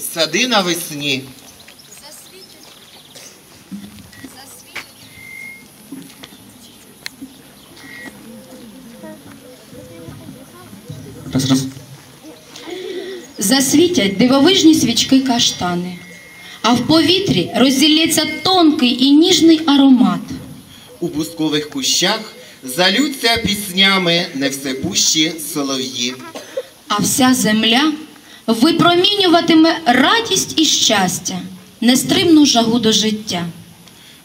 сади навесні. Раз, раз. Засвітять дивовижні свічки каштани, а в повітрі розділється тонкий і ніжний аромат. у бускових кущах залються піснями невсепущі солов'ї. А вся земля випромінюватиме радість і щастя, нестримну жагу до життя.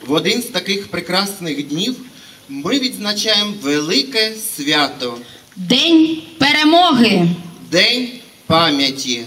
В один з таких прекрасних днів ми відзначаємо велике свято День перемоги! День пам'яті.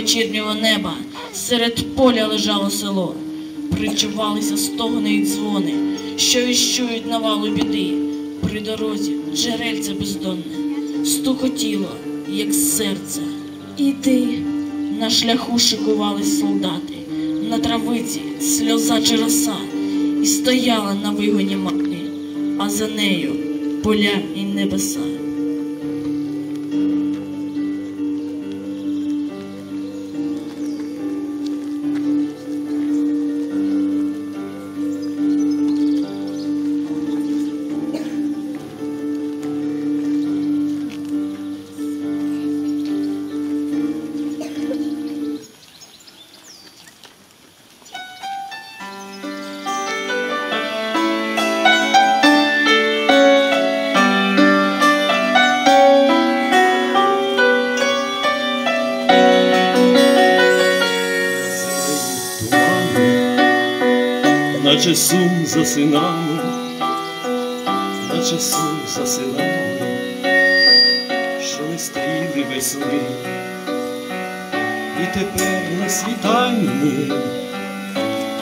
Вечірнього неба, серед поля лежало село. Причувалися стогни й дзвони, що віщують навалу біди. При дорозі джерельце бездонне, стукотіло, як серце. Іди. На шляху шикувались солдати, на травиці сльоза чи роса, і стояла на вигоні мати, а за нею поля і небеса. Наче сум за синами, наче сум за синами, що не стріли весни, і тепер на світанні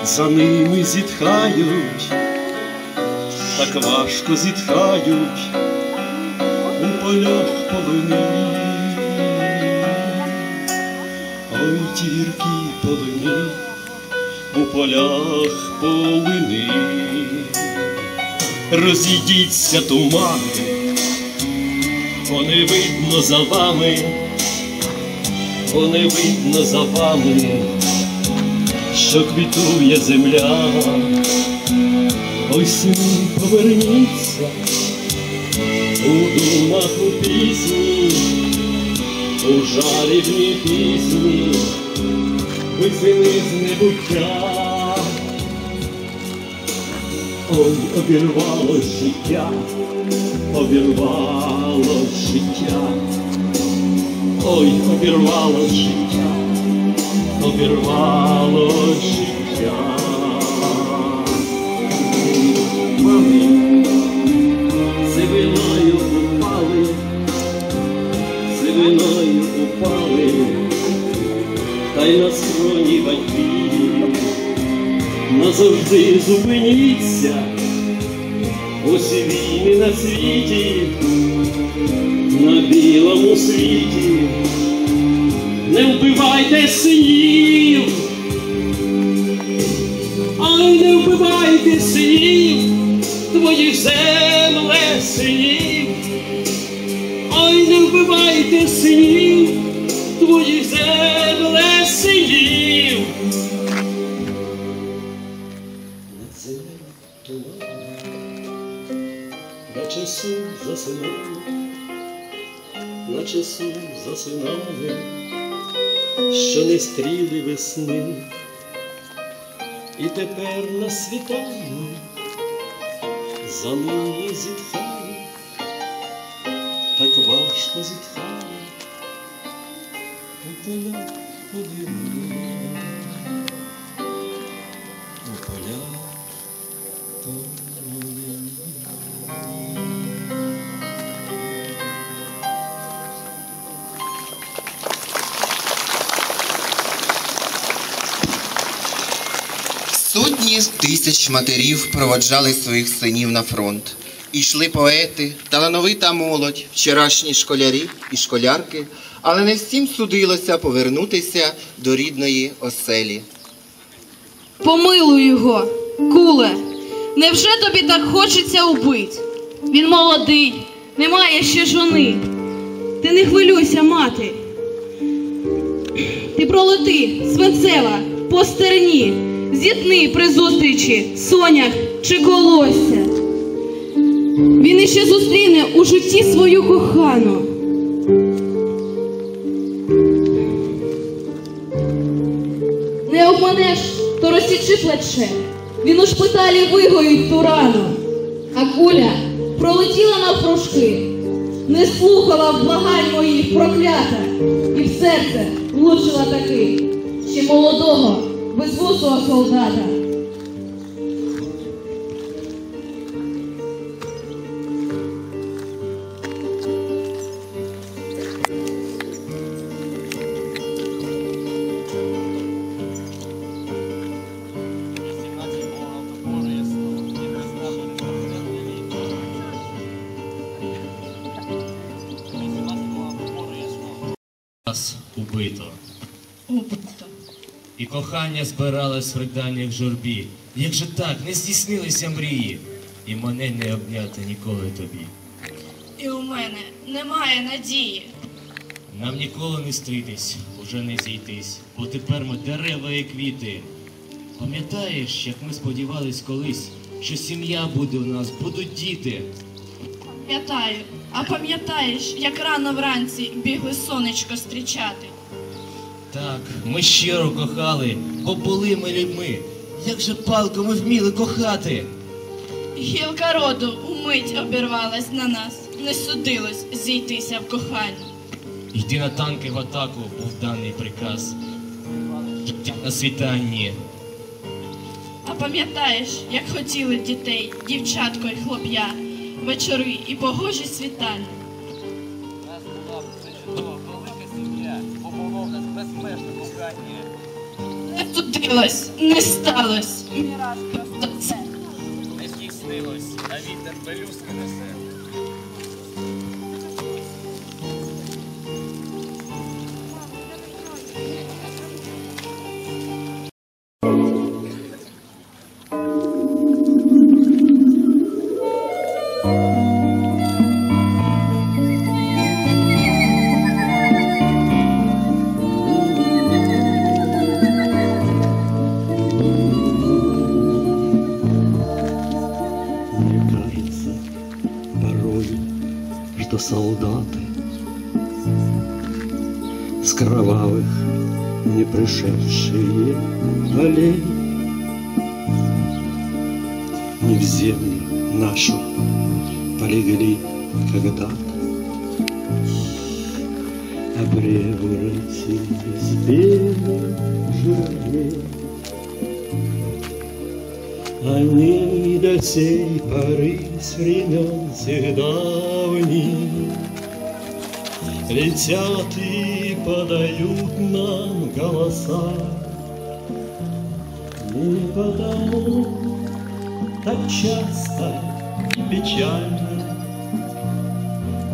за ними зітхають, так важко зітхають у полях полині. Ой, тіркі полині у полях полини. Розійдіться тумани, бо не видно за вами, бо не видно за вами, що квітує земля. Ой, сини, поверніться у думах у пісні, у жарібній пісні ви сини з небуття. Ой, обірвало життя, обірвало життя, ой, обірвало життя, обірвало життя. Назавжди зупиніться, усі війни на світі, на білому світі, не вбивайте синів. Ой, не вбивайте синів, твоїх земле синів. Ой, не вбивайте синів, твоїх земле синів. Сон засинали, наче сон засинали, що не стріли весни. І тепер на світанні залині зітхали, так важко зітхали, у поля поліну, Сотні тисяч матерів проводжали своїх синів на фронт. І йшли поети, талановита молодь, вчорашні школярі і школярки, але не всім судилося повернутися до рідної оселі. Помилуй його, куле. Невже тобі так хочеться убить? Він молодий, не має ще жони. Ти не хвилюйся, мати. Ти пролети, свинцева, по стерні, зітни при зустрічі, сонях чи колосся. Він іще зустріне у житті свою кохану. Не обманеш, то розсічи плече. Він у шпиталі вигоїть ту рану. А куля пролетіла навпрошки, не слухала благань моїх проклята, і в серце влучила таки, ще молодого, безвусого солдата. Нас убито. І кохання збиралось в риданнях журбі. Як же так, не здійснилися мрії, і мене не обняти ніколи тобі. І у мене немає надії. Нам ніколи не стрітись, уже не зійтись, бо тепер ми дерева і квіти. Пам'ятаєш, як ми сподівались колись, що сім'я буде у нас, будуть діти. Пам'ятаю, а пам'ятаєш, як рано вранці бігли сонечко зустрічати. Так, ми щиро кохали, бо були ми людьми. Як же палко ми вміли кохати. Гілка роду умить обірвалась на нас, не судилось зійтися в коханні. Йди на танки в атаку, був даний приказ. Життя на світанні. А пам'ятаєш, як хотіли дітей, дівчатко й хлоп'я, вечори і погожі світання. Судилось, не сталось. Не здійснилось, а вітер пелюстки несе. Мне с кровавых не пришедшие полей не в землю нашу полегли когда-то, а превратились в белых журавлей. Они до сей поры с времен всех давних Летят и подают нам голоса. Не потому так часто и печально.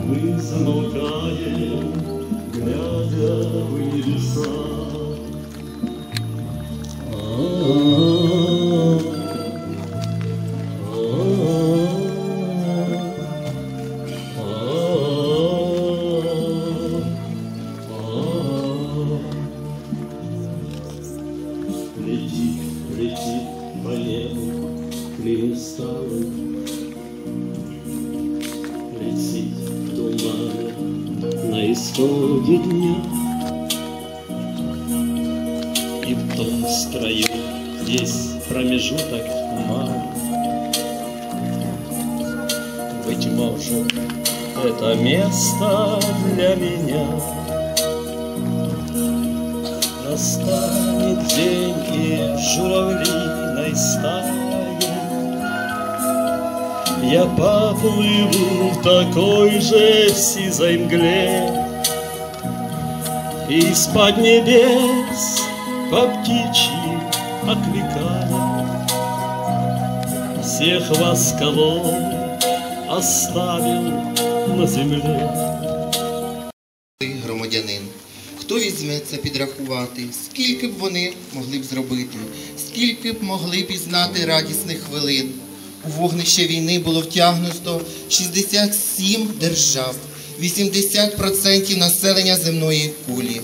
Мы замолкаем глядя в небеса. Летит, май. Быть может, это место для меня. Настанет день и журавлиной стаей Я поплыву в такой же сизой мгле Из-под небес по птичьи окликая Всех вас, кого оставил на земле Ти, громадянин, хто візьметься підрахувати, скільки б вони могли б зробити, скільки б могли пізнати радісних хвилин. У вогнище війни було втягнуто 67 держав, 80% населення земної кулі.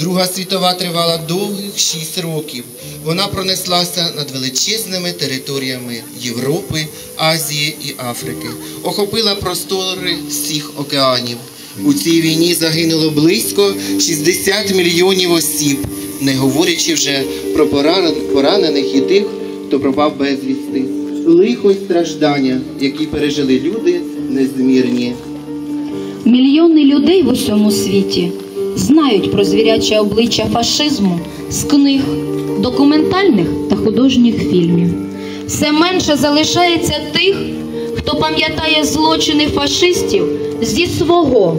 Друга світова тривала довгих 6 років. Вона пронеслася над величезними територіями Європи, Азії і Африки, охопила простори всіх океанів. У цій війні загинуло близько 60 мільйонів осіб, не говорячи вже про поранених і тих, хто пропав безвісти. Лихо й страждання, які пережили люди, незмірні. Мільйони людей в усьому світі знають про звіряче обличчя фашизму з книг, документальних та художніх фільмів. Все менше залишається тих, хто пам'ятає злочини фашистів зі свого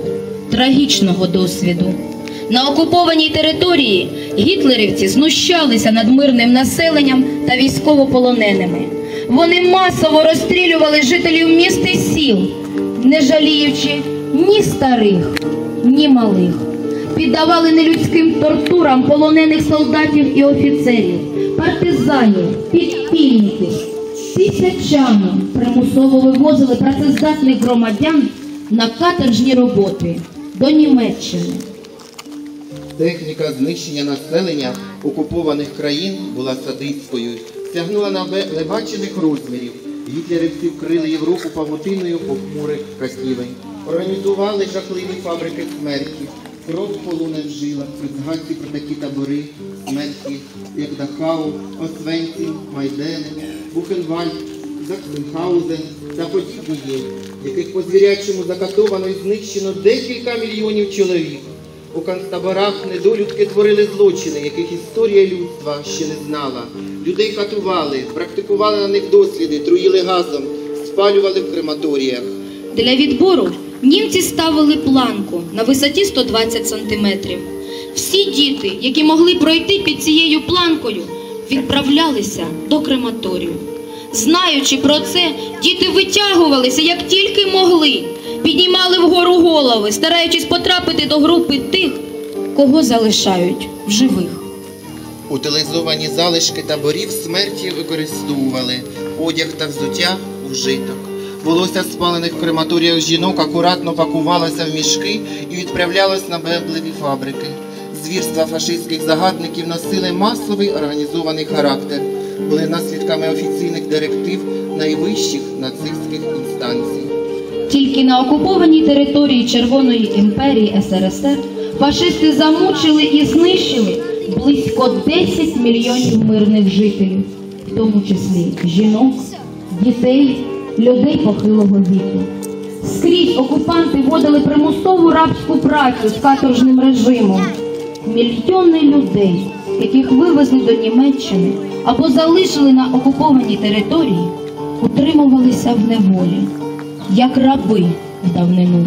трагічного досвіду. На окупованій території гітлерівці знущалися над мирним населенням та військовополоненими. Вони масово розстрілювали жителів міст і сіл, не жаліючи ні старих, ні малих. Піддавали нелюдським тортурам полонених солдатів і офіцерів, партизанів, підпільників. Тисячами примусово вивозили працездатних громадян на каторжні роботи до Німеччини. Техніка знищення населення окупованих країн була садистською, сягнула на небачених розмірів. Гітлерівці вкрили Європу павутиною похмурих катівень, організували жахливі фабрики смерті. Кров полуне в жилах, при згадці про такі табори, смерті, як Дахау, Освенцім, Майдени, Бухенвальд, Заксенхаузен та подібні яких по звірячому закатовано і знищено декілька мільйонів чоловік. У концтаборах недолюдки творили злочини, яких історія людства ще не знала. Людей катували, практикували на них досліди, труїли газом, спалювали в крематоріях. Для відбору німці ставили планку на висоті 120 сантиметрів. Всі діти, які могли пройти під цією планкою, відправлялися до крематорію. Знаючи про це, діти витягувалися як тільки могли, піднімали вгору голови, стараючись потрапити до групи тих, кого залишають в живих. Утилізовані залишки таборів смерті використовували одяг та взуття вжиток. Волосся спалених в крематоріях жінок акуратно пакувалося в мішки і відправлялось на меблеві фабрики. Звірства фашистських загадників носили масовий організований характер, були наслідками офіційних директив найвищих нацистських інстанцій. Тільки на окупованій території Червоної імперії СРСР фашисти замучили і знищили близько 10 мільйонів мирних жителів, в тому числі жінок, дітей, людей похилого віку. Скрізь окупанти вводили примусову рабську працю з каторжним режимом. Мільйони людей, яких вивезли до Німеччини або залишили на окупованій території, утримувалися в неволі, як раби в давнину.